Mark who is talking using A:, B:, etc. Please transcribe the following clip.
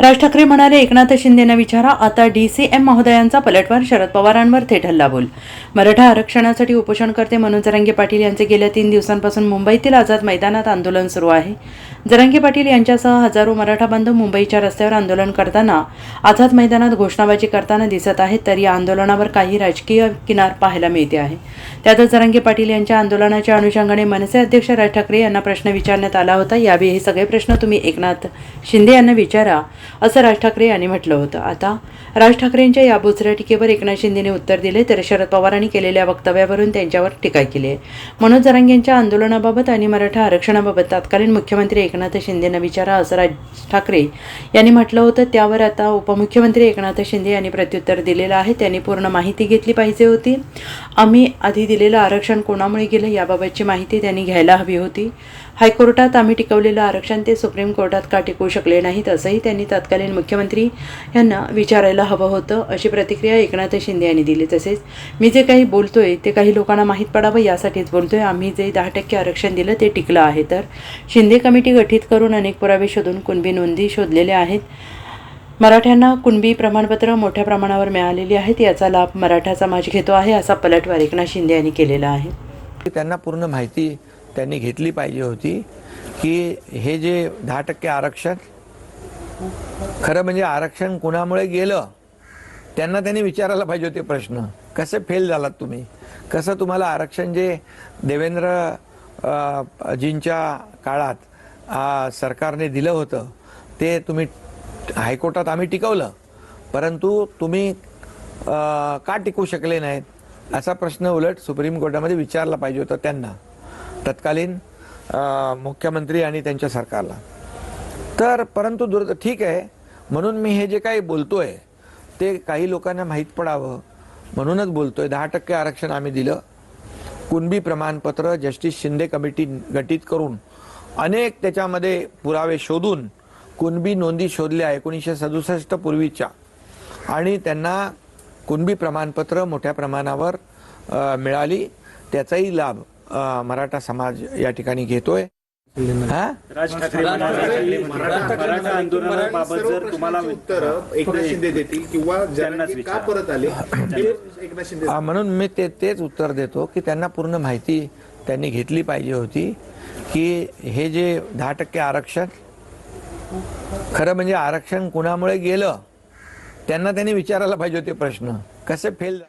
A: राज ठाकरे म्हणाले एकनाथ शिंदेना विचारा आता डीसीएम महोदयांचा पलटवार शरद पवारांवर थेट हल्लाबोल. मराठा आरक्षणासाठी उपोषणकर्ते मनोज जरांगे पाटील यांचे गेल्या तीन दिवसांपासून मुंबईतील आझाद मैदानात आंदोलन सुरू आहे. जरांगे पाटील यांच्यासह हजारो मराठा बांधव मुंबईच्या रस्त्यावर आंदोलन करताना आझाद मैदानात घोषणाबाजी करताना दिसत आहेत तर या आंदोलनावर काही राजकीय किनार पाहायला मिळते आहे. त्यातच जरांगे पाटील यांच्या आंदोलनाच्या अनुषंगाने मनसे अध्यक्ष राज ठाकरे यांना प्रश्न विचारण्यात आला होता. यावेळी हे सगळे प्रश्न तुम्ही एकनाथ शिंदे यांना विचारा. असं राज ठाकरे यांनी म्हटलं होतं. आता राज ठाकरेंच्या या बोचऱ्या टीकेवर एकनाथ शिंदेने उत्तर दिले तर शरद पवारांनी केलेल्या वक्तव्यावरून त्यांच्यावर टीका केली आहे. मनोज जरांगेंच्या आंदोलनाबाबत आणि मराठा आरक्षणाबाबत तत्कालीन मुख्यमंत्री एकनाथ शिंदेंना विचारा असं राज ठाकरे यांनी म्हटलं होतं. त्यावर आता उपमुख्यमंत्री एकनाथ शिंदे यांनी प्रत्युत्तर दिलेलं आहे. त्यांनी पूर्ण माहिती घेतली पाहिजे होती. आम्ही आधी दिलेलं आरक्षण कोणामुळे गेलं याबाबतची माहिती त्यांनी घ्यायला हवी होती. हायकोर्टात आम्ही टिकवलेलं आरक्षण ते सुप्रीम कोर्टात का टिकवू शकले नाहीत असंही त्यांनी तत्कालीन मुख्यमंत्री यांना विचारायला हवं होतं अशी प्रतिक्रिया एकनाथ शिंदे यांनी दिली. तसेच मी जे काही बोलतोय ते काही लोकांना माहीत पडावं यासाठीच बोलतोय. आम्ही जे दहा टक्के आरक्षण दिलं ते टिकलं आहे. तर शिंदे कमिटी गठीत करून अनेक पुरावे शोधून कुणबी नोंदी शोधलेल्या आहेत. मराठ्यांना कुणबी प्रमाणपत्र मोठ्या प्रमाणावर मिळालेली आहेत याचा लाभ मराठा समाज घेतो आहे असा पलटवार एकनाथ शिंदे यांनी केलेला आहे.
B: त्यांना पूर्ण माहिती त्यांनी घेतली पाहिजे होती की हे जे दहा टक्के आरक्षण खरं म्हणजे आरक्षण कुणामुळे गेलं त्यांना त्यांनी विचारायला पाहिजे होते प्रश्न. कसे फेल झालात तुम्ही? कसं तुम्हाला आरक्षण जे देवेंद्र जींच्या काळात सरकारने दिलं होतं ते तुम्ही हायकोर्टात आम्ही टिकवलं. परंतु तुम्ही का टिकवू शकले नाहीत? असा प्रश्न उलट सुप्रीम कोर्टामध्ये विचारला पाहिजे होता त्यांना. तत्कालीन मुख्यमंत्री आणि त्यांच्या सरकारला. तर परंतु दुर्द ठीक आहे. म्हणून मी हे जे काही बोलतोय ते काही लोकांना माहीत पडावं. म्हणूनच बोलतोय. दहा टक्के आरक्षण आम्ही दिलं. कुणबी प्रमाणपत्र जस्टिस शिंदे कमिटी गठीत करून अनेक त्याच्यामध्ये पुरावे शोधून कुणबी नोंदी शोधल्या एकोणीसशे सदुसष्ट पूर्वीच्या. आणि त्यांना कुणबी प्रमाणपत्र मोठ्या प्रमाणावर मिळाली. त्याचाही लाभ मराठा समाज या ठिकाणी घेतोय.
C: राज ठाकरे म्हणाले की मराठा आंदोलनाबाबत जर तुम्हाला
D: उत्तर एकनाथ शिंदे देतील किंवा
C: त्यांनाच
D: जरांगे का
C: विचारा.
D: परत आले एकनाथ शिंदे
B: आ, म्हणून मी ते तेच उत्तर देतो की त्यांना पूर्ण माहिती त्यांनी घेतली पाहिजे होती की हे जे दहा टक्के आरक्षण खरं म्हणजे आरक्षण कुणामुळे गेलं? त्यांना त्यांनी विचारायला पाहिजे होते प्रश्न. कसे फेल